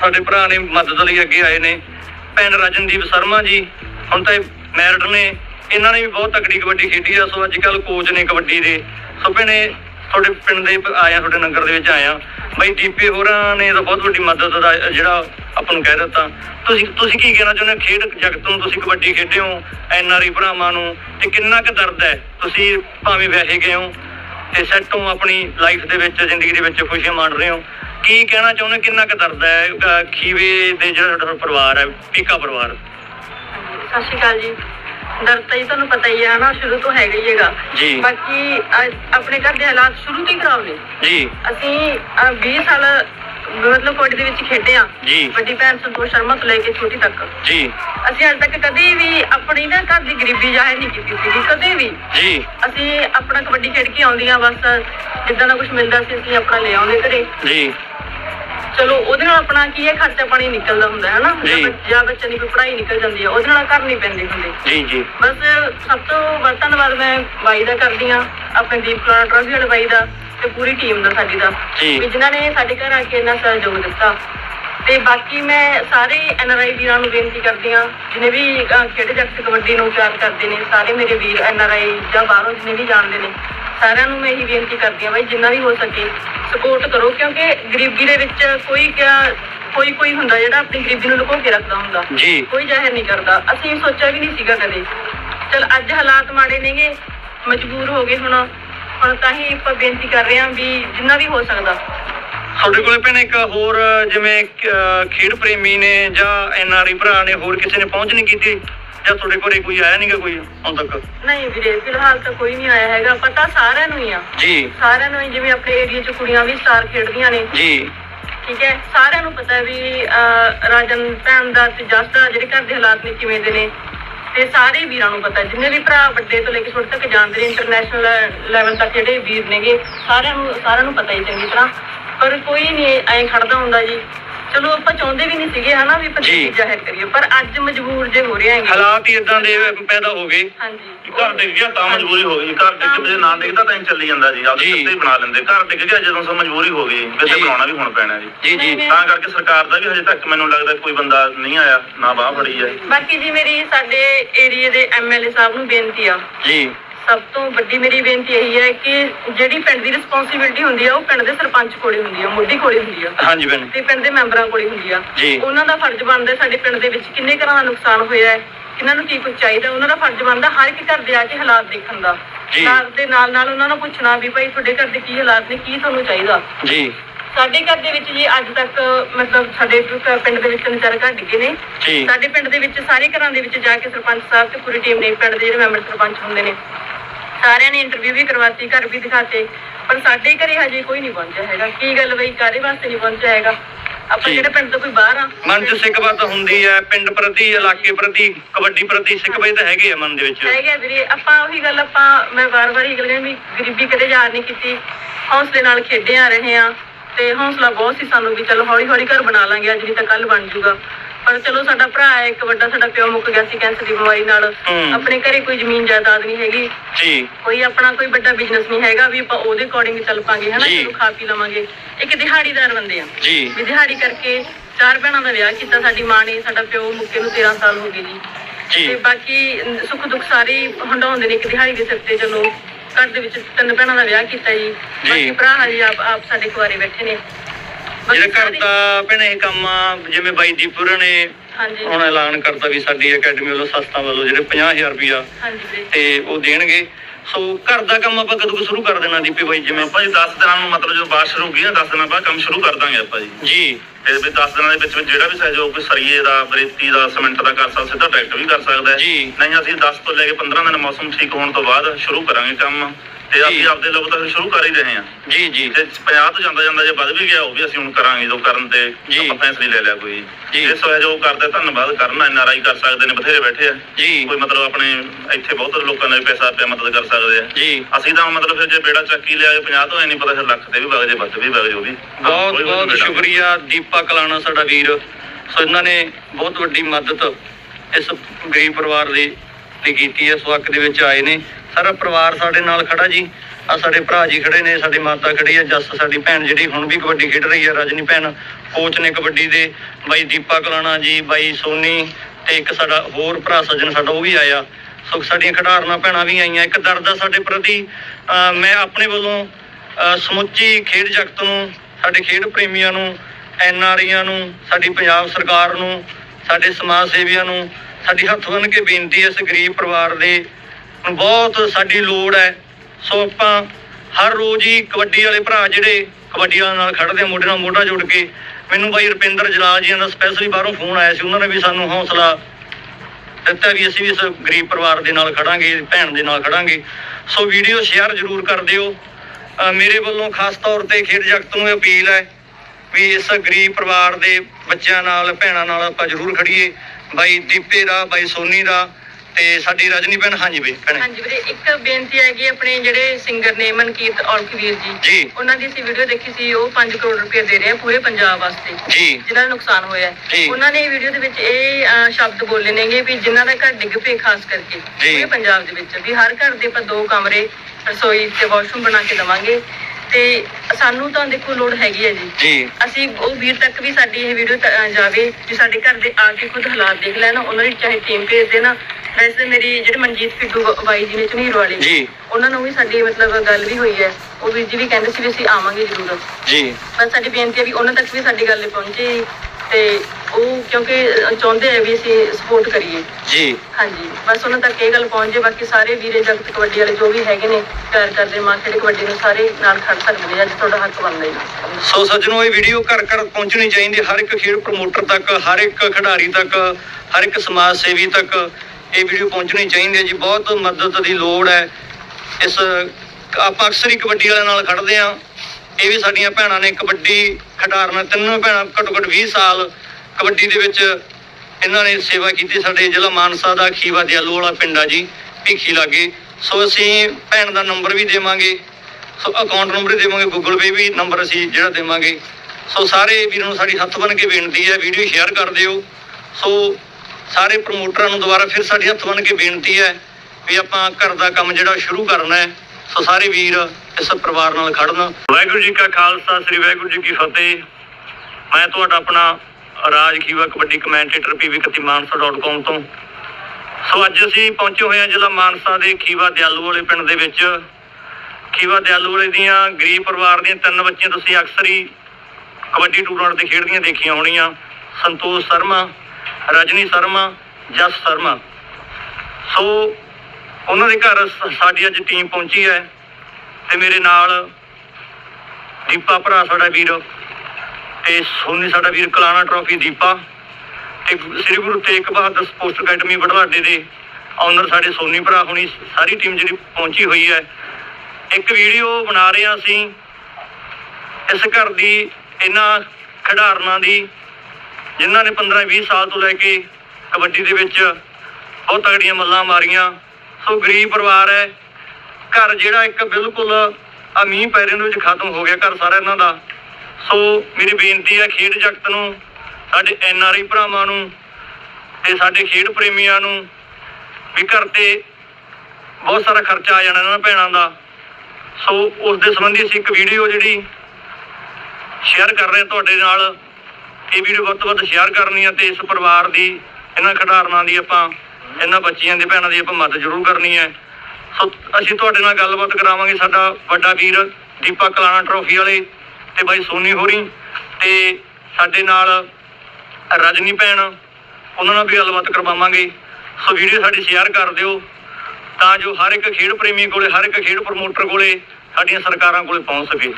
ਸਾਡੇ ਭਰਾ ਨੇ ਮਦਦ ਲਈ ਅੱਗੇ ਆਏ ਨੇ। ਭੈਣ ਰਜਨਦੀਪ ਸ਼ਰਮਾ ਜੀ, ਹੁਣ ਤਾਂ ਮੈਰਿਟ ਨੇ। ਇਹਨਾਂ ਨੇ ਵੀ ਬਹੁਤ ਤਕੜੀ ਕਬੱਡੀ ਖੇਡੀ ਆ। ਸੋ ਅੱਜ ਕੱਲ ਕੋਚ ਨੇ ਕਬੱਡੀ ਦੇ। ਸੋ ਭੈਣੇ, ਤੁਹਾਡੇ ਪਿੰਡ ਦੇ ਆਇਆ, ਤੁਹਾਡੇ ਨਗਰ ਦੇ ਵਿੱਚ ਆਇਆ। ਬਈ ਦੀਪੇ ਹੋਰਾਂ ਨੇ ਤਾਂ ਬਹੁਤ ਵੱਡੀ ਮਦਦ ਦਾ ਜਿਹੜਾ ਆਪਾਂ ਨੂੰ ਕਹਿ ਦਿੱਤਾ। ਤੁਸੀਂ ਤੁਸੀਂ ਕੀ ਕਹਿਣਾ ਚਾਹੁੰਦੇ ਹੋ? ਖੇਡ ਜਗਤ ਨੂੰ ਤੁਸੀਂ ਕਬੱਡੀ ਖੇਡੇ ਹੋ ਐਨ ਆਰ ਆਈ ਭਰਾਵਾਂ ਨੂੰ ਤੇ ਕਿੰਨਾ ਕੁ ਦਰਦ ਹੈ? ਤੁਸੀਂ ਭਾਵੇਂ ਵਿਆਹੇ ਗਏ ਹੋ ਤੇ ਸੈੱਟ ਹੋ ਆਪਣੀ ਲਾਈਫ ਦੇ ਵਿੱਚ ਜ਼ਿੰਦਗੀ ਦੇ ਵਿੱਚ ਖੁਸ਼ੀਆਂ ਮਾਣ ਰਹੇ ਹੋ। ਕੀ ਕਹਿਣਾ ਚਾਹੁੰਦੇ ਕਿੰਨਾ ਕੁ ਦਰਦ ਹੈ? ਖੀਵੇ ਦੇ ਜਿਹੜਾ ਤੁਹਾਡਾ ਪਰਿਵਾਰ ਹੈ ਪੀਕਾ ਪਰਿਵਾਰ। ਸਤਿ ਸ਼੍ਰੀ ਅਕਾਲ ਜੀ। ਡਰ ਤਾਂ ਜੀ ਤੁਹਾਨੂੰ ਪਤਾ ਹੀ ਹੈ ਨਾ ਸ਼ੁਰੂ ਤੋਂ ਹੈਗਾ ਹੀ ਹੈਗਾ। ਜੀ। ਬਾਕੀ ਆਪਣੇ ਘਰ ਦੇ ਹਾਲਾਤ ਸ਼ੁਰੂ ਤੋਂ ਹੀ ਖਰਾਬ ਨੇ। ਜੀ। ਅਸੀਂ ਅ, 20 ਸਾਲ ਮਤਲਬ ਕੋਟ ਦੇ ਵਿੱਚ ਖੇਡੇ ਆ। ਜੀ। ਵੱਡੀ ਭੈਣ ਸੰਤੋਸ਼ ਸ਼ਰਮਾ ਤੋਂ ਲੈ ਕੇ ਛੋਟੀ ਤੱਕ। ਜੀ। ਅਸੀਂ ਅੱਜ ਤੱਕ ਕਦੇ ਵੀ ਆਪਣੀ ਨਾ ਘਰ ਦੀ ਗਰੀਬੀ ਜ਼ਾਹਿਰ ਨਹੀਂ ਕੀਤੀ ਸੀਗੀ ਕਦੇ ਵੀ। ਜੀ। ਅਸੀਂ ਆਪਣਾ ਕਬੱਡੀ ਖੇਡ ਕੇ ਆਉਂਦੀਆਂ ਬਸ ਜਿੱਦਾਂ ਦਾ ਕੁਝ ਮਿਲਦਾ ਸੀ ਅਸੀਂ ਆਪਣਾ ਲੈ ਆਉਂਦੇ ਘਰੇ। ਜੀ। ਚਲੋ ਉਹਦੇ ਨਾਲ ਆਪਣਾ ਕੀ ਹੈ ਖਰਚਾ ਪਾਣੀ ਨਿਕਲਦਾ ਹੁੰਦਾ ਹੈ ਨਾ ਜੀ। ਜਾਂ ਬੱਚੇ ਦੀ ਕੋਈ ਪੜ੍ਹਾਈ ਨਿਕਲ ਜਾਂਦੀ ਹੈ ਉਹਦੇ ਨਾਲ ਘਰ ਨਹੀਂ ਪੈਂਦੇ ਹੁੰਦੇ। ਜੀ ਜੀ। ਬਸ ਸਭ ਤੋਂ ਵੱਧ ਧੰਨਵਾਦ ਮੈਂ ਬਾਈ ਦਾ ਕਰਦੀ ਆ ਆਪਣੇ ਦੀਪ ਕਲਾਰ ਟਰੋਫੀ ਵਾਲੇ ਬਾਈ ਦਾ। ਤੇ ਪੂਰੀ ਟੀਮ ਦਾ ਸਾਡੀ ਦਾ। ਜੀ। ਵੀ ਜਿਨ੍ਹਾਂ ਨੇ ਸਾਡੇ ਘਰ ਆ ਕੇ ਇੰਨਾ ਸਹਿਯੋਗ ਦਿੱਤਾ। ਤੇ ਬਾਕੀ ਮੈਂ ਸਾਰੇ ਐਨਆਰਆਈ ਵੀਰਾਂ ਨੂੰ ਬੇਨਤੀ ਕਰਦੀ ਆ ਜਿਹਨੇ ਵੀ ਅਹ, ਖੇਡ ਜਗਤ ਕਬੱਡੀ ਨੂੰ ਪਿਆਰ ਕਰਦੇ ਨੇ ਸਾਰੇ ਮੇਰੇ ਵੀਰ ਐਨਆਰਆਈ ਜਾਂ ਬਾਹਰੋਂ ਜਿਹਨੇ ਵੀ ਜਾਣਦੇ ਨੇ ਸਾਰਿਆਂ ਨੂੰ ਮੈਂ ਇਹੀ ਬੇਨਤੀ ਕਰਦੀ ਆ ਬਾਈ ਜਿੰਨਾ ਵੀ ਹੋ ਸਕੇ ਸਪੋਰਟ ਕਰੋ ਕਿਉਂਕਿ ਗਰੀਬੀ ਦੇ ਵਿੱਚ ਕੋਈ ਕਿਆ ਕੋਈ ਕੋਈ ਹੁੰਦਾ ਜਿਹੜਾ ਆਪਣੀ ਗਰੀਬੀ ਨੂੰ ਲੁਕੋ ਕੇ ਰੱਖਦਾ ਹੁੰਦਾ। ਜੀ। ਕੋਈ ਜ਼ਾਹਿਰ ਨਹੀਂ ਕਰਦਾ। ਅਸੀਂ ਸੋਚਿਆ ਵੀ ਨਹੀਂ ਸੀਗਾ ਕਦੇ। ਚਲ ਅੱਜ ਹਾਲਾਤ ਮਾੜੇ ਨੇਗੇ ਮਜਬੂਰ ਹੋ ਗਏ ਹੁਣ। ਹੁਣ ਤਾਂ ਹੀ ਆਪਾਂ ਬੇਨਤੀ ਕਰ ਰਹੇ ਹਾਂ ਵੀ ਜਿੰਨਾ ਵੀ ਹੋ ਸਕਦਾ। ਤੁਹਾਡੇ ਕੋਲੇ ਭੈਣੇ ਇੱਕ ਹੋਰ ਜਿਵੇਂ ਖੇਡ ਪ੍ਰੇਮੀ ਨੇ ਜਾਂ ਐਨ ਆਰ ਆਈ ਭਰਾ ਨੇ ਹੋਰ ਕਿਸੇ ਨੇ ਪਹੁੰਚ ਨਹੀਂ ਕੀਤੀ? ਜਾਂ ਤੁਹਾਡੇ ਕੋਲੇ ਕੋਈ ਆਇਆ ਨਹੀਂਗਾ ਕੋਈ ਹੁਣ ਤੱਕ? ਨਹੀਂ ਵੀਰੇ ਫਿਲਹਾਲ ਤਾਂ ਕੋਈ ਨਹੀਂ ਆਇਆ ਹੈਗਾ। ਪਤਾ ਸਾਰਿਆਂ ਨੂੰ ਹੀ ਆ। ਜੀ। ਸਾਰਿਆਂ ਨੂੰ ਹੀ ਜਿਵੇਂ ਆਪਣੇ ਏਰੀਆ 'ਚ ਕੁੜੀਆਂ ਵੀ ਸਟਾਰ ਖੇਡਦੀਆਂ ਨੇ। ਜੀ। ਠੀਕ ਹੈ? ਸਾਰਿਆਂ ਨੂੰ ਪਤਾ ਹੈ ਵੀ ਅਹ, ਰਾਜਨ ਭੈਣ ਦਾ ਤੇ ਜਸ ਦਾ ਜਿਹੜੇ ਘਰ ਦੇ ਹਾਲਾਤ ਨੇ ਕਿਵੇਂ ਦੇ ਨੇ। ਤੇ ਸਾਰੇ ਵੀਰਾਂ ਨੂੰ ਪਤਾ, ਜਿੰਨੇ ਵੀ ਭਰਾ ਵੱਡੇ ਤੋਂ ਲੈ ਕੇ ਛੋਟੇ ਤੱਕ ਜਾਣਦੇ ਨੇ ਇੰਟਰਨੈਸ਼ਨਲ ਲੈਵਲ ਤੱਕ ਜਿਹੜੇ ਵੀਰ ਨੇਗੇ, ਸਾਰਿਆਂ ਨੂੰ ਸਾਰਿਆਂ ਨੂੰ ਪਤਾ ਹੀ ਚੰਗੀ ਤਰ੍ਹਾਂ। ਪਰ ਕੋਈ ਨਹੀਂ ਐਂ ਖੜਦਾ ਹੁੰਦਾ ਜੀ ਚਲੋ ਆਪਾਂ ਚਾਹੁੰਦੇ ਵੀ ਨਹੀਂ ਸੀਗੇ ਹਨਾ ਵੀ ਜੀ। ਪਤੀ ਜ਼ਾਹਿਰ ਕਰੀਏ ਪਰ ਅੱਜ ਮਜਬੂਰ ਜੇ ਹੋ ਰਹੇ ਹੈਗੇ। ਹਾਲਾਤ ਹੀ ਇਦਾਂ ਦੇ ਪੈਦਾ ਹੋ ਗਏ। ਹਾਂਜੀ। ਘਰ ਡਿੱਗ ਗਿਆ ਤਾਂ ਮਜਬੂਰੀ ਹੋ ਗਈ। ਘਰ ਡਿੱਗ ਜੇ ਨਾ ਡਿੱਗਦਾ ਤਾਂ ਚੱਲੀ ਜਾਂਦਾ ਜੀ। ਆਪਦੇ ਜੀ। ਸਿੱਤੇ ਹੀ ਬਣਾ ਲੈਂਦੇ। ਘਰ ਡਿੱਗ ਗਿਆ ਜਦੋਂ ਸੋ ਮਜਬੂਰੀ ਹੋ ਗਈ। ਕਿਤੇ ਜੀ। ਬਣਾਉਣਾ ਵੀ ਹੁਣ ਪੈਣਾ ਜੀ। ਜੀ ਜੀ। ਤਾਂ ਕਰਕੇ ਸਰਕਾਰ ਦਾ ਵੀ ਹਜੇ ਤੱਕ ਮੈਨੂੰ ਲੱਗਦਾ ਕੋਈ ਬੰਦਾ ਨਹੀਂ ਆਇਆ ਨਾ ਬਾਹ ਫੜੀ ਹੈ ਬਾਕੀ ਜੀ ਮੇਰੀ ਸਾਡੇ ਏਰੀਆ ਦੇ ਐਮਐਲਏ ਸਾਹਿਬ ਨੂੰ ਬੇਨਤੀ ਆ। ਜੀ। ਸਭ ਤੋਂ ਵੱਡੀ ਮੇਰੀ ਬੇਨਤੀ ਇਹੀ ਹੈ ਕਿ ਜਿਹੜੀ ਪਿੰਡ ਦੀ ਰਿਸਪੌਂਸਿਬਿਲਟੀ ਹੁੰਦੀ ਆ ਉਹ ਪਿੰਡ ਦੇ ਸਰਪੰਚ ਕੋਲੇ ਹੁੰਦੀ ਆ ਮੋਢੀ ਕੋਲੇ ਹੁੰਦੀ ਆ। ਹਾਂਜੀ ਭੈਣੇ। ਤੇ ਪਿੰਡ ਦੇ ਮੈਂਬਰਾਂ ਕੋਲੇ ਹੁੰਦੀ ਆ। ਜੀ। ਉਹਨਾਂ ਦਾ ਫਰਜ਼ ਬਣਦਾ ਸਾਡੇ ਪਿੰਡ ਦੇ ਵਿੱਚ ਕਿੰਨੇ ਘਰਾਂ ਦਾ ਨੁਕਸਾਨ ਹੋਇਆ ਹੈ ਕਿਹਨਾਂ ਨੂੰ ਕੀ ਕੁਝ ਚਾਹੀਦਾ ਉਹਨਾਂ ਦਾ ਫਰਜ਼ ਬਣਦਾ ਹਰ ਇੱਕ ਘਰ ਦੇ ਆ ਕੇ ਹਾਲਾਤ ਦੇਖਣ ਦਾ। ਜੀ। ਹਾਲਾਤ ਦੇ ਨਾਲ ਨਾਲ ਉਹਨਾਂ ਨੂੰ ਪੁੱਛਣਾ ਵੀ ਭਾਈ ਤੁਹਾਡੇ ਘਰ ਦੇ ਕੀ ਹਾਲਾਤ ਨੇ ਕੀ ਤੁਹਾਨੂੰ ਚਾਹੀਦਾ? ਜੀ। ਸਾਡੇ ਘਰ ਦੇ ਵਿੱਚ ਜੀ ਅੱਜ ਤੱਕ ਮਤਲਬ ਸਾਡੇ ਪ- ਪਿੰਡ ਦੇ ਵਿੱਚ ਤਿੰਨ ਚਾਰ ਘਰ ਡਿੱਗੇ ਨੇ। ਜੀ। ਸਾਡੇ ਪਿੰਡ ਦੇ ਵਿੱਚ ਸਾਰੇ ਘਰਾਂ ਦੇ ਵਿੱਚ ਜਾ ਕੇ ਸਰਪੰਚ ਸਾਹਿਬ ਤੇ ਪੂਰੀ ਟੀਮ ਨੇ ਪਿੰਡ ਦੇ ਜਿਹੜੇ ਮੈਂਬਰ ਸਰਪੰਚ ਹੁੰਦੇ ਨੇ ਸਾਰਿਆਂ ਨੇ ਇੰਟਰਵਿਊ ਵੀ ਕਰਵਾਤੀ ਘਰ ਵੀ ਦਿਖਾਤੇ ਪਰ ਸਾਡੇ ਘਰੇ ਹਜੇ ਕੋਈ ਨਹੀਂ ਪਹੁੰਚਿਆ ਹੈਗਾ। ਕੀ ਗੱਲ ਬਈ ਕਾਰੇ ਵਾਸਤੇ ਨਹੀਂ ਪਹੁੰਚਿਆ ਹੈਗਾ? ਆਪਾਂ ਜੀ। ਜਿਹੜੇ ਪਿੰਡ ਤੋਂ ਕੋਈ ਬਾਹਰ ਆ? ਮਨ ਚ ਸਿੱਖਵਾ ਤਾਂ ਹੁੰਦੀ ਹੈ ਪਿੰਡ ਪ੍ਰਤੀ ਇਲਾਕੇ ਪ੍ਰਤੀ ਕਬੱਡੀ ਪ੍ਰਤੀ ਸਿੱਖਵੇ ਤਾਂ ਹੈਗੇ ਆ ਮਨ ਦੇ ਵਿੱਚ। ਹੈਗਾ ਵੀਰੇ ਆਪਾਂ ਉਹੀ ਗੱਲ ਆਪਾਂ ਮੈਂ ਵਾਰ-ਵਾਰ ਇਹ ਗੱਲ ਕਹਿੰਦੀ ਵੀ ਗਰੀਬੀ ਕਦੇ ਯਾਦ ਨਹੀਂ ਕੀਤੀ। ਹੌਸਲੇ ਨਾਲ ਖੇਡੇ ਆ ਰਹੇ ਆ ਤੇ ਹੌਸਲਾ ਬਹੁਤ ਸੀ ਸਾਨੂੰ ਵੀ ਚਲੋ ਹੌਲੀ-ਹੌਲੀ ਘਰ ਬਣਾ ਲਾਂਗੇ ਅੱਜ ਨਹੀਂ ਤਾਂ ਕੱਲ ਬਣ ਜਾਊਗਾ ਪਰ ਚਲੋ ਸਾਡਾ ਭਰਾ ਹੈ ਇੱਕ ਵੱਡਾ ਸਾਡਾ ਪਿਓ ਮੁੱਕ ਗਿਆ ਸੀ ਕੈਂਸਰ ਦੀ ਬਿਮਾਰੀ ਨਾਲ। ਹੂੰ। ਆਪਣੇ ਘਰੇ ਕੋਈ ਜ਼ਮੀਨ ਜਾਇਦਾਦ ਨਹੀਂ ਹੈਗੀ। ਜੀ। ਕੋਈ ਆਪਣਾ ਕੋਈ ਵੱਡਾ ਬਿਜ਼ਨਸ ਨਹੀਂ ਹੈਗਾ ਵੀ ਆਪਾਂ ਉਹਦੇ ਅਕੋਰਡਿੰਗ ਚੱਲ ਪਾਂਗੇ ਹਨਾ? ਜੀ। ਚਲੋ ਖਾ ਪੀ ਲਵਾਂਗੇ। ਇੱਕ ਦਿਹਾੜੀਦਾਰ ਬੰਦੇ ਆ। ਜੀ। ਵੀ ਦਿਹਾੜੀ ਕਰਕੇ ਚਾਰ ਭੈਣਾਂ ਦਾ ਵਿਆਹ ਕੀਤਾ ਸਾਡੀ ਮਾਂ ਨੇ ਸਾਡਾ ਪਿਓ ਮੁੱਕੇ ਨੂੰ 13 ਸਾਲ ਹੋ ਗਏ ਜੀ। ਤੇ ਜੀ ਬਾਕੀ ਅਮ, ਸੁੱਖ ਦੁੱਖ ਸਾਰੇ ਹੰਡਾਉਂਦੇ ਨੇ ਇੱਕ ਦਿਹਾੜੀ ਦੇ ਸਿਰ ਤੇ ਚਲੋ। ਘਰ ਦੇ ਵਿੱਚ ਤਿੰਨ ਭੈਣਾਂ ਦਾ ਵਿਆਹ ਕੀਤਾ ਜੀ। ਬਾਕੀ ਭਰਾ ਹਜੇ ਆਪ ਆਪ ਸਾਡੇ ਕੁਆਰੇ ਬੈਠੇ ਨੇ। ਜਿਹੜਾ ਦਾ ਭੈਣੇ ਇਹ ਕੰਮ ਜਿਵੇਂ ਬਾਈ ਦੀਪੁਰ ਨੇ ਹਾਂਜੀ। ਹੁਣ ਐਲਾਨ ਕਰਤਾ ਵੀ ਸਾਡੀ ਅਕੈਡਮੀ ਵੱਲੋਂ ਸਸਤਾ ਵੱਲੋਂ ਜਿਹੜੇ 50000 ਰੁਪਇਆ ਹਾਂਜੀ ਵੀਰੇ। ਤੇ ਉਹ ਦੇਣਗੇ। ਸੋ ਘਰ ਦਾ ਕੰਮ ਆਪਾਂ ਕਦੋਂ ਕੁ ਸ਼ੁਰੂ ਕਰ ਦੇਣਾ ਦੀਪੇ ਬਾਈ? ਜਿਵੇਂ ਆਪਾਂ ਜੀ 10 ਦਿਨਾਂ ਨੂੰ ਮਤਲਬ ਜਦੋਂ ਬਾਤ ਸ਼ੁਰੂ ਹੋਈ ਨਾ 10 ਦਿਨਾਂ ਬਾਅਦ ਕੰਮ ਸ਼ੁਰੂ ਕਰ ਦਾਂਗੇ ਆਪਾਂ ਜੀ। ਜੀ। ਤੇ ਵੀ 10 ਦਿਨਾਂ ਦੇ ਵਿੱਚ ਵਿੱਚ ਜਿਹੜਾ ਵੀ ਸਹਿਯੋਗ ਕੋਈ ਸਰੀਏ ਦਾ ਬਰੇਤੀ ਦਾ ਸੀਮੈਂਟ ਦਾ ਕਰ ਸਕਦਾ ਸਿੱਧਾ ਟਰੈਕਟਰ ਵੀ ਕਰ ਸਕਦਾ ਹੈ। ਜੀ। ਨਹੀਂ ਅਸੀਂ 10 ਤੋਂ ਲੈ ਕੇ 15 ਦਿਨ ਮੌਸਮ ਠੀਕ ਹੋਣ ਤੋਂ ਬਾਅਦ ਸ਼ੁਰੂ ਕਰਾਂਗੇ ਕੰਮ। ਤੇ। ਅਸੀਂ ਆਪਦੇ ਲੋਕ ਤਾਂ ਸ਼ੁਰੂ ਕਰ ਹੀ ਰਹੇ ਹਾਂ। ਜੀ ਜੀ। ਜੇ 50 ਤੋਂ ਜਾਂਦਾ ਜਾਂਦਾ ਜੇ ਵੱਧ ਵੀ ਗਿਆ ਉਹ ਵੀ ਅਸੀਂ ਹੁਣ ਕਰਾਂਗੇ ਜੋ ਕਰਨ ਤੇ। ਆਪਾਂ ਫੈਸਲੇ ਲੈ ਲਿਆ ਕੋਈ। ਜੀ। ਜੇ ਸਹਿਯੋਗ ਕਰਦੇ ਧੰਨਵਾਦ ਕਰਨਾ ਐਨ ਆਰ ਆਈ ਕਰ ਸਕਦੇ ਨੇ ਬਥੇਰੇ ਬੈਠੇ ਆ। ਜੀ। ਕੋਈ ਮਤਲਬ ਆਪਣੇ ਇੱਥੇ ਬਹੁਤ ਲੋਕਾਂ ਨੇ ਪੈਸਾ ਪਿਆ ਮਦਦ ਕਰ ਸਕਦੇ ਆ। ਜੀ। ਅਸੀਂ ਤਾਂ ਮਤਲਬ ਫਿਰ ਜੇ ਬੇੜਾ ਚੱਕੀ ਲਿਆ 50 ਤੋਂ ਐ ਨਹੀਂ ਪਤਾ ਫਿਰ ਲੱਖ ਤੇ ਵੀ ਵਗ ਜੇ ਵੱਧ ਵੀ ਵਗ ਜੇ ਵੀ। ਬਹੁਤ ਬਹੁਤ। ਸ਼ੁਕਰੀਆ ਦੀਪਾ ਕਲਾਣਾ ਸਾਡਾ ਵੀਰ। ਸੋ ਇਹਨਾਂ ਨੇ ਬਹੁਤ ਵੱਡੀ ਮਦਦ ਇਸ ਗਰੀਬ ਪਰਿਵਾਰ ਦੀ ਕੀਤੀ ਹੈ ਸੋ ਹੱਕ ਦੇ ਵਿੱਚ ਆਏ ਨੇ। ਸਾਰਾ ਪਰਿਵਾਰ ਸਾਡੇ ਨਾਲ ਖੜਾ ਜੀ। ਆ ਸਾਡੇ ਭਰਾ ਜੀ ਖੜੇ ਨੇ, ਸਾਡੀ ਮਾਤਾ ਖੜੀ ਹੈ ਜੱਸ ਸਾਡੀ ਭੈਣ ਜਿਹੜੀ ਹੁਣ ਵੀ ਕਬੱਡੀ ਖੇਡ ਰਹੀ ਹੈ ਰਜਨੀ ਭੈਣ। ਕੋਚ ਨੇ ਕਬੱਡੀ ਦੇ। ਬਾਈ ਦੀਪਾ ਕਲਾਣਾ ਜੀ, ਬਾਈ ਸੋਨੀ ਤੇ ਇੱਕ ਸਾਡਾ ਹੋਰ ਭਰਾ ਸੱਜਣ ਸਾਡਾ ਉਹ ਵੀ ਆਇਆ। ਸੋ ਸਾਡੀਆਂ ਖਿਡਾਰਨਾਂ ਭੈਣਾਂ ਵੀ ਆਈਆਂ। ਇੱਕ ਦਰਦ ਆ ਸਾਡੇ ਪ੍ਰਤੀ। ਅਹ ਮੈਂ ਆਪਣੇ ਵੱਲੋਂ ਸਮੁੱਚੀ ਖੇਡ ਜਗਤ ਨੂੰ, ਸਾਡੇ ਖੇਡ ਪ੍ਰੇਮੀਆਂ ਨੂੰ, ਐਨ ਆਰੀਆਂ ਨੂੰ, ਸਾਡੀ ਪੰਜਾਬ ਸਰਕਾਰ ਨੂੰ, ਸਾਡੇ ਸਮਾਜ ਸੇਵੀਆਂ ਨੂੰ, ਸਾਡੀ ਹੱਥ ਬੰਨ੍ਹ ਕੇ ਬੇਨਤੀ ਹੈ ਇਸ ਗਰੀਬ ਪਰਿਵਾਰ ਦੇ ਬਹੁਤ ਸਾਡੀ ਲੋੜ ਹੈ। ਸੋ ਆਪਾਂ ਹਰ ਰੋਜ਼ ਹੀ ਕਬੱਡੀ ਵਾਲੇ ਭਰਾ ਜਿਹੜੇ ਕਬੱਡੀ ਵਾਲਿਆਂ ਨਾਲ ਖੜਦੇ ਮੋਢੇ ਨਾਲ ਮੋਢਾ ਜੋੜ ਕੇ। ਮੈਨੂੰ ਬਾਈ ਰੁਪਿੰਦਰ ਜਲਾਲ ਜੀ ਦਾ ਸਪੈਸ਼ਲੀ ਬਾਹਰੋਂ ਫੋਨ ਆਇਆ ਸੀ। ਉਹਨਾਂ ਨੇ ਵੀ ਸਾਨੂੰ ਹੌਸਲਾ ਦਿੱਤਾ ਵੀ ਅਸੀਂ ਵੀ ਇਸ ਗਰੀਬ ਪਰਿਵਾਰ ਦੇ ਨਾਲ ਖੜਾਂਗੇ, ਭੈਣ ਦੇ ਨਾਲ ਖੜਾਂਗੇ। ਸੋ ਵੀਡੀਓ ਸ਼ੇਅਰ ਜ਼ਰੂਰ ਕਰ ਦਿਓ। ਮੇਰੇ ਵੱਲੋਂ ਖਾਸ ਤੌਰ ਤੇ ਖੇਡ ਜਗਤ ਨੂੰ ਅਪੀਲ ਹੈ ਵੀ ਇਸ ਗਰੀਬ ਪਰਿਵਾਰ ਦੇ ਬੱਚਿਆਂ ਨਾਲ, ਭੈਣਾਂ ਨਾਲ ਆਪਾਂ ਜ਼ਰੂਰ ਖੜੀਏ ਬਾਈ ਦੀਪੇ ਦਾ ਬਾਈ ਸੋਨੀ ਦਾ ਤੇ ਸਾਡੀ ਰਜਨੀ ਭੈਣ ਹਾਂਜੀ ਬਈ ਭੈਣੇ। ਹਾਂਜੀ ਵੀਰੇ ਇੱਕ ਬੇਨਤੀ ਹੈਗੀ ਆਪਣੇ ਜਿਹੜੇ ਸਿੰਗਰ ਨੇ ਮਨਕੀਰਤ ਔਲਖਵੀਰ ਜੀ। ਜੀ। ਉਹਨਾਂ ਦੀ ਅਸੀਂ ਵੀਡੀਓ ਦੇਖੀ ਸੀ ਉਹ 5 ਕਰੋੜ ਰੁਪਏ ਦੇ ਰਹੇ ਆ ਪੂਰੇ ਪੰਜਾਬ ਵਾਸਤੇ। ਜੀ। ਜਿਨ੍ਹਾਂ ਦਾ ਨੁਕਸਾਨ ਹੋਇਆ ਹੈ। ਜੀ। ਉਹਨਾਂ ਨੇ ਵੀਡੀਓ ਦੇ ਵਿੱਚ ਇਹ ਅਹ, ਸ਼ਬਦ ਬੋਲੇ ਨੇਗੇ ਵੀ ਜਿਨ੍ਹਾਂ ਦਾ ਘਰ ਡਿੱਗ ਪਏ ਖਾਸ ਕਰਕੇ। ਜੀ। ਪੂਰੇ ਪੰਜਾਬ ਦੇ ਵਿੱਚ ਵੀ ਹਰ ਘਰ ਦੇ ਆਪਾਂ ਦੋ ਕਮਰੇ ਰਸੋਈ ਤੇ ਵਾਸ਼ਰੂਮ ਬਣਾ ਕੇ ਦਵਾਂਗੇ। ਤੇ ਸਾਨੂੰ ਤਾਂ ਦੇਖੋ ਲੋੜ ਹੈਗੀ ਹੈ ਜੀ। ਜੀ। ਅਸੀਂ ਉਹ ਵੀਰ ਤੱਕ ਵੀ ਸਾਡੀ ਇਹ ਵੀਡੀਓ ਜਾਵੇ ਕਿ ਸਾਡੇ ਘਰ ਦੇ ਆ ਕੇ ਖੁਦ ਹਾਲਾਤ ਦੇਖ ਲੈਣ ਉਹਨਾਂ ਦੀ ਚਾਹੇ ਟੀਮ ਭੇਜ ਦੇਣ ਵੈਸੇ ਮੇਰੀ ਜਿਹੜੇ ਮਨਜੀਤ ਫਿੱਡੂ ਬਾਈ ਜੀ ਨੇ ਝਨੀਰ ਵਾਲੇ ਜੀ। ਉਹਨਾਂ ਨੂੰ ਵੀ ਸਾਡੀ ਮਤਲਬ ਗੱਲ ਵੀ ਹੋਈ ਹੈ। ਉਹ ਵੀਰ ਜੀ ਵੀ ਕਹਿੰਦੇ ਸੀ ਵੀ ਅਸੀਂ ਆਵਾਂਗੇ ਜ਼ਰੂਰ। ਜੀ। ਬਸ ਸਾਡੀ ਬੇਨਤੀ ਹੈ ਵੀ ਉਹਨਾਂ ਤੱਕ ਵੀ ਸਾਡੀ ਗੱਲ ਪਹੁੰਚੇ ਤੇ ਉਹ ਕਿਉਂਕਿ ਚਾਹੁੰਦੇ ਆ ਵੀ ਅਸੀਂ ਸਪੋਰਟ ਕਰੀਏ। ਜੀ। ਹਾਂਜੀ। ਬਸ ਉਹਨਾਂ ਤੱਕ ਇਹ ਗੱਲ ਪਹੁੰਚ ਜੇ ਬਾਕੀ ਸਾਰੇ ਵੀਰੇ ਜਗਤ ਕਬੱਡੀ ਵਾਲੇ ਜੋ ਵੀ ਹੈਗੇ ਨੇ ਪਿਆਰ ਕਰਦੇ ਮਾਂ ਖੇਡ ਕਬੱਡੀ ਨੂੰ ਸਾਰੇ ਨਾਲ ਖੜ ਸਕਦੇ ਨੇ। ਅੱਜ ਤੁਹਾਡਾ ਹੱਕ ਬਣਦਾ ਜੀ ਸੋ ਸੱਜਣੋ ਇਹ ਵੀਡੀਓ ਘਰ ਘਰ ਪਹੁੰਚਣੀ ਚਾਹੀਦੀ ਹੈ। ਹਰ ਇੱਕ ਖੇਡ ਪ੍ਰਮੋਟਰ ਤੱਕ ਹਰ ਇੱਕ ਖਿਡਾਰੀ ਤੱਕ ਹਰ ਇੱਕ ਸਮਾਜ ਸੇਵੀ ਤੱਕ। ਇਹ ਵੀਡੀਓ ਪਹੁੰਚਣੀ ਚਾਹੀਦੀ ਹੈ ਜੀ, ਬਹੁਤ ਮਦਦ ਦੀ ਲੋੜ ਹੈ। ਇਸ, ਆਪਾਂ ਅਕਸਰ ਹੀ ਕਬੱਡੀ ਵਾਲਿਆਂ ਨਾਲ ਖੜਦੇ ਆ ਇਹ ਵੀ ਸਾਡੀਆਂ ਭੈਣਾਂ ਨੇ ਕਬੱਡੀ ਖਿਡਾਰਨ, ਤਿੰਨੋਂ ਭੈਣਾਂ ਘੱਟੋ ਘੱਟ 20 ਸਾਲ ਕਬੱਡੀ ਦੇ ਵਿੱਚ ਇਹਨਾਂ ਨੇ ਸੇਵਾ ਕੀਤੀ ਸਾਡੇ ਜ਼ਿਲ੍ਹਾ ਮਾਨਸਾ ਦਾ ਖੀਵਾ ਦਿਆਲੂ ਵਾਲਾ ਪਿੰਡ ਆ ਜੀ, ਭੀਖੀ ਲਾਗੇ। ਸੋ ਅਸੀਂ ਭੈਣ ਦਾ ਨੰਬਰ ਵੀ ਦੇਵਾਂਗੇ। ਸੋ ਅਕਾਊਂਟ ਨੰਬਰ ਦੇਵਾਂਗੇ ਗੂਗਲ ਪੇ ਵੀ ਨੰਬਰ ਅਸੀਂ ਜਿਹੜਾ ਦੇਵਾਂਗੇ। ਸੋ ਸਾਰੇ ਵੀਰਾਂ ਨੂੰ ਸਾਡੀ ਹੱਥ ਬੰਨ ਕੇ ਬੇਨਤੀ ਹੈ, ਵੀਡੀਓ ਸ਼ੇਅਰ ਕਰ ਦਿਓ। ਸੋ ਸਾਰੇ ਪ੍ਰਮੋਟਰਾਂ ਨੂੰ ਦੁਬਾਰਾ ਫਿਰ ਸਾਡੀ ਹੱਥ ਬੰਨ ਕੇ ਬੇਨਤੀ ਹੈ ਵੀ ਆਪਾਂ ਘਰ ਦਾ ਕੰਮ ਜਿਹੜਾ ਸ਼ੁਰੂ ਕਰਨਾ ਹੈ, ਸੋ ਸਾਰੇ ਵੀਰ ਇਸ ਪਰਿਵਾਰ ਨਾਲ ਖੜਨ। ਵਾਹਿਗੁਰੂ ਜੀ ਕਾ ਖਾਲਸਾ, ਸ੍ਰੀ ਵਾਹਿਗੁਰੂ ਜੀ ਕੀ ਫਤਿਹ। ਮੈਂ ਤੁਹਾਡਾ ਆਪਣਾ ਰਾਜ ਖੀਵਾ ਕਬੱਡੀ ਕਮੈਂਟੇਟਰ pv31mansਾ.com ਤੋਂ। ਸੋ ਅੱਜ ਅਸੀਂ ਪਹੁੰਚੇ ਹੋਏ ਹਾਂ ਜ਼ਿਲ੍ਹਾ ਮਾਨਸਾ ਦੇ ਖੀਵਾ ਦਿਆਲੂ ਵਾਲੇ ਪਿੰਡ ਦੇ ਵਿੱਚ। ਖੀਵਾ ਦਿਆਲੂ ਵਾਲੇ ਦੀਆਂ ਗਰੀਬ ਪਰਿਵਾਰ ਦੀਆਂ ਤਿੰਨ ਬੱਚੀਆਂ, ਤੁਸੀਂ ਅਕਸਰ ਹੀ ਕਬੱਡੀ ਟੂਰਨਾਮੈਂਟ ਤੇ ਖੇਡਦੀਆਂ ਦੇਖੀਆਂ ਹੋਣੀਆਂ। ਸੰਤੋਸ਼ ਸ਼ਰਮਾ ਰਜਨੀ ਸ਼ਰਮਾ, ਜਸ ਸ਼ਰਮਾ। ਸੋ, ਉਹਨਾਂ ਦੇ ਘਰ ਸਾਡੀ ਅੱਜ ਟੀਮ ਪਹੁੰਚੀ ਹੈ ਤੇ ਮੇਰੇ ਨਾਲ ਦੀਪਾ ਭਰਾ ਸਾਡਾ ਵੀਰ ਤੇ ਸੋਨੀ ਸਾਡਾ ਵੀਰ ਕਲਾਣਾ ਟਰੋਫੀ ਦੀਪਾ ਤੇ ਸ੍ਰੀ ਗੁਰੂ ਤੇਗ ਬਹਾਦਰ ਸਪੋਰਟਸ ਅਕੈਡਮੀ ਬੜਵਾਡੇ ਦੇ ਓਨਰ ਸਾਡੇ ਸੋਨੀ ਭਰਾ ਹੁਣੀ ਸਾਰੀ ਟੀਮ ਜਿਹੜੀ ਪਹੁੰਚੀ ਹੋਈ ਹੈ। ਇੱਕ ਵੀਡੀਓ ਬਣਾ ਰਹੇ ਹਾਂ ਅਸੀਂ। ਇਸ ਘਰ ਦੀ ਇਹਨਾਂ ਖਿਡਾਰਨਾਂ ਦੀ ਜਿਨ੍ਹਾਂ ਨੇ 15 20 ਸਾਲ ਤੋਂ ਲੈ ਕੇ ਕਬੱਡੀ ਦੇ ਵਿੱਚ ਬਹੁਤ ਤਗੜੀਆਂ ਮੱਲਾਂ ਮਾਰੀਆਂ। ਸੋ ਗਰੀਬ ਪਰਿਵਾਰ ਹੈ। ਘਰ ਜਿਹੜਾ ਇੱਕ ਬਿਲਕੁਲ ਆ ਪੈਰੇ ਦੇ ਵਿੱਚ ਖਤਮ ਹੋ ਗਿਆ ਘਰ ਸਾਰਾ ਇਹਨਾਂ ਦਾ। ਸੋ ਮੇਰੀ ਬੇਨਤੀ ਹੈ ਖੇਡ ਜਗਤ ਨੂੰ, ਸਾਡੇ ਐਨ ਆਰ ਆਈ ਭਰਾਵਾਂ ਨੂੰ ਤੇ ਸਾਡੇ ਖੇਡ ਪ੍ਰੇਮੀਆਂ ਨੂੰ ਵੀ ਘਰ ਤੇ ਬਹੁਤ ਸਾਰਾ ਖਰਚਾ ਆ ਜਾਣਾ ਇਹਨਾਂ ਭੈਣਾਂ ਦਾ। ਸੋ ਉਸ ਦੇ ਸੰਬੰਧੀ ਅਸੀਂ ਇੱਕ ਵੀਡੀਓ ਜਿਹੜੀ ਸ਼ੇਅਰ ਕਰ ਰਹੇ ਤੁਹਾਡੇ ਨਾਲ। ਇਹ ਵੀਡੀਓ ਵੱਧ ਤੋਂ ਵੱਧ ਸ਼ੇਅਰ ਕਰਨੀ ਹੈ ਤੇ ਇਸ ਪਰਿਵਾਰ ਦੀ, ਇਹਨਾਂ ਖਿਡਾਰਨਾਂ ਦੀ ਆਪਾਂ, ਇਹਨਾਂ ਬੱਚੀਆਂ ਦੇ, ਭੈਣਾਂ ਦੀ ਆਪਾਂ ਮਦਦ ਜ਼ਰੂਰ ਕਰਨੀ ਹੈ। ਸੋ ਅਸੀਂ ਤੁਹਾਡੇ ਨਾਲ ਗੱਲਬਾਤ ਕਰਾਵਾਂਗੇ ਸਾਡਾ ਵੱਡਾ ਵੀਰ ਦੀਪਾ ਕਲਾਣਾ ਟਰੋਫੀ ਵਾਲੇ ਤੇ ਬਾਈ ਸੋਨੀ ਹੋਰੀ ਤੇ ਸਾਡੇ ਨਾਲ ਰਜਨੀ ਭੈਣ, ਉਹਨਾਂ ਨਾਲ ਵੀ ਗੱਲਬਾਤ ਕਰਵਾਵਾਂਗੇ। ਸੋ ਵੀਡੀਓ ਸਾਡੀ ਸ਼ੇਅਰ ਕਰ ਦਿਓ ਤਾਂ ਜੋ ਹਰ ਇੱਕ ਖੇਡ ਪ੍ਰੇਮੀ ਕੋਲੇ, ਹਰ ਇੱਕ ਖੇਡ ਪ੍ਰਮੋਟਰ ਕੋਲੇ ਸਾਡੀਆਂ ਸਰਕਾਰਾਂ ਕੋਲੇ ਪਹੁੰਚ ਸਕੇ।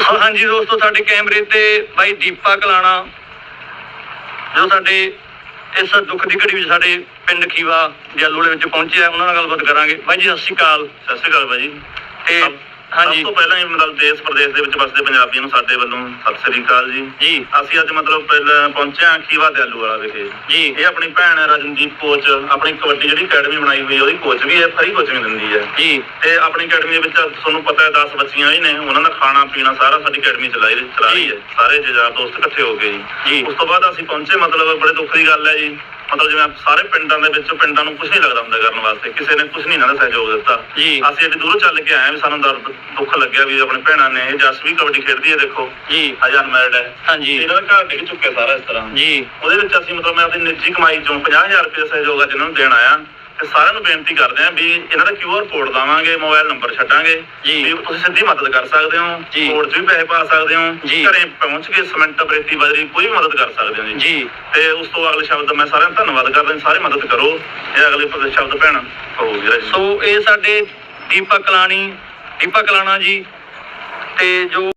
ਸੋ ਹਾਂਜੀ ਦੋਸਤੋ ਸਾਡੇ ਕੈਮਰੇ ਤੇ ਬਾਈ ਦੀਪਾ ਕਲਾਣਾ ਜੋ ਸਾਡੇ ਇਸ ਦੁੱਖ ਦੀ ਘੜੀ ਵਿੱਚ ਸਾਡੇ ਪਿੰਡ ਖੀਵਾ ਜੈਲੋਲੇ ਵਿੱਚ ਪਹੁੰਚੇ ਆ ਉਹਨਾਂ ਨਾਲ ਗੱਲਬਾਤ ਕਰਾਂਗੇ। ਬਾਈ ਜੀ ਸਤਿ ਸ਼੍ਰੀ ਅਕਾਲ। ਸਤਿ ਸ਼੍ਰੀ ਅਕਾਲ ਭਾਜੀ ਤੇ ਸਭ- ਹਾਂਜੀ। ਸਭ ਤੋਂ ਪਹਿਲਾਂ ਹੀ ਮਤਲਬ ਦੇਸ਼ ਪ੍ਰਦੇਸ਼ ਦੇ ਵਿੱਚ ਵਸਦੇ ਪੰਜਾਬੀਆਂ ਨੂੰ ਸਾਡੇ ਵੱਲੋਂ ਸਤਿ ਸ਼੍ਰੀ ਅਕਾਲ ਜੀ। ਜੀ। ਅਸੀਂ ਅੱਜ ਮਤਲਬ ਪਹਿਲਾਂ ਪਹੁੰਚੇ ਹਾਂ ਖੀਵਾ ਦਿਆਲੂ ਵਾਲਾ ਵਿਖੇ। ਜੀ। ਇਹ ਆਪਣੀ ਭੈਣ ਰਜਨਦੀਪ ਕੋਚ ਆਪਣੀ ਕਬੱਡੀ ਜਿਹੜੀ ਅਕੈਡਮੀ ਬਣਾਈ ਹੋਈ ਹੈ ਉਹਦੀ ਕੋਚ ਵੀ ਹੈ ਫਰੀ ਕੋਚਿੰਗ ਦਿੰਦੀ ਹੈ। ਜੀ। ਤੇ ਆਪਣੀ ਅਕੈਡਮੀ ਦੇ ਵਿੱਚ ਤੁਹਾਨੂੰ ਪਤਾ ਹੈ 10 ਬੱਚੀਆਂ ਹੀ ਨੇ ਉਹਨਾਂ ਦਾ ਖਾਣਾ ਪੀਣਾ ਸਾਰਾ ਸਾਡੀ ਅਕੈਡਮੀ ਚਲਾਈ ਚਲਾ ਰਹੀ ਹੈ। ਸਾਰੇ ਯਾਰ ਦੋਸਤ ਇਕੱਠੇ ਹੋ ਗਏ ਜੀ। ਜੀ। ਉਸ ਤੋਂ ਬਾਅਦ ਅਸੀਂ ਪਹੁੰਚੇ ਮਤਲਬ ਬੜੇ ਦੁੱਖ ਦੀ ਗੱਲ ਹੈ ਜੀ। ਮਤਲਬ ਜਿਵੇਂ ਸਾਰੇ ਪਿੰਡਾਂ ਦੇ ਵਿੱਚ ਪਿੰਡਾਂ ਨੂੰ ਕੁਝ ਨਹੀਂ ਲੱਗਦਾ ਹੁੰਦਾ ਕਰਨ ਵਾਸਤੇ ਕਿਸੇ ਨੇ ਕੁਝ ਨਹੀਂ ਇਹਨਾਂ ਦਾ ਸਹਿਯੋਗ ਦਿੱਤਾ। ਜੀ। ਅਸੀਂ ਅੱਜ ਦੂਰੋਂ ਚੱਲ ਕੇ ਆਏ ਵੀ ਸਾਨੂੰ ਦਰਦ ਦੁੱਖ ਲੱਗਿਆ ਵੀ ਆਪਣੇ ਭੈਣਾਂ ਨੇ ਇਹ ਜਸ ਵੀ ਕਬੱਡੀ ਖੇਡਦੀ ਹੈ ਦੇਖੋ। ਜੀ। ਅਜੇ ਅਨਮੈਰਿਡ ਹੈ। ਹਾਂਜੀ। ਇਹਨਾਂ ਦਾ ਘਰ ਡਿੱਗ ਚੁੱਕਿਆ ਸਾਰਾ ਇਸ ਤਰ੍ਹਾਂ। ਜੀ। ਉਹਦੇ ਵਿੱਚ ਅਸੀਂ ਮਤਲਬ ਮੈਂ ਆਪਣੀ ਨਿੱਜੀ ਕਮਾਈ ਚੋਂ 50000 ਰੁਪਏ ਦਾ ਸਹਿਯੋਗ ਅੱਜ ਇਹਨਾਂ ਨੂੰ ਦੇਣ ਆਇਆ। ਤੇ ਸਾਰਿਆਂ ਨੂੰ ਬੇਨਤੀ ਕਰਦੇ ਹਾਂ ਵੀ ਇਹਨਾਂ ਦਾ ਕਿਊਆਰ ਕੋਡ ਦਵਾਂਗੇ ਮੋਬਾਈਲ ਨੰਬਰ ਛੱਡਾਂਗੇ ਜੀ। ਵੀ ਤੁਸੀਂ ਸਿੱਧੀ ਮਦਦ ਕਰ ਸਕਦੇ ਹੋ ਜੀ। ਕੋਡ 'ਚ ਵੀ ਪੈਸੇ ਪਾ ਸਕਦੇ ਹੋ ਜੀ। ਘਰੇ ਪਹੁੰਚ ਕੇ ਸਿਮੈਂਟ ਬਰੇਤੀ ਬਜਰੀ ਕੋਈ ਵੀ ਮਦਦ ਕਰ ਸਕਦੇ ਹੋ ਜੀ ਜੀ ਤੇ ਉਸ ਤੋਂ ਅਗਲੇ ਸ਼ਬਦ ਮੈਂ ਸਾਰਿਆਂ ਦਾ ਧੰਨਵਾਦ ਕਰਦਾ ਸਾਰੇ ਮਦਦ ਕਰੋ ਇਹ ਅਗਲੇ ਪ- ਸ਼ਬਦ ਭੈਣ ਕਰੋ ਵੀਰੇ ਜੀ ਸੋ ਇਹ ਸਾਡੇ ਦੀਪਕ ਕਲਾਣੀ ਦੀਪਕ ਕਲਾਣਾ ਜੀ ਤੇ ਜੋ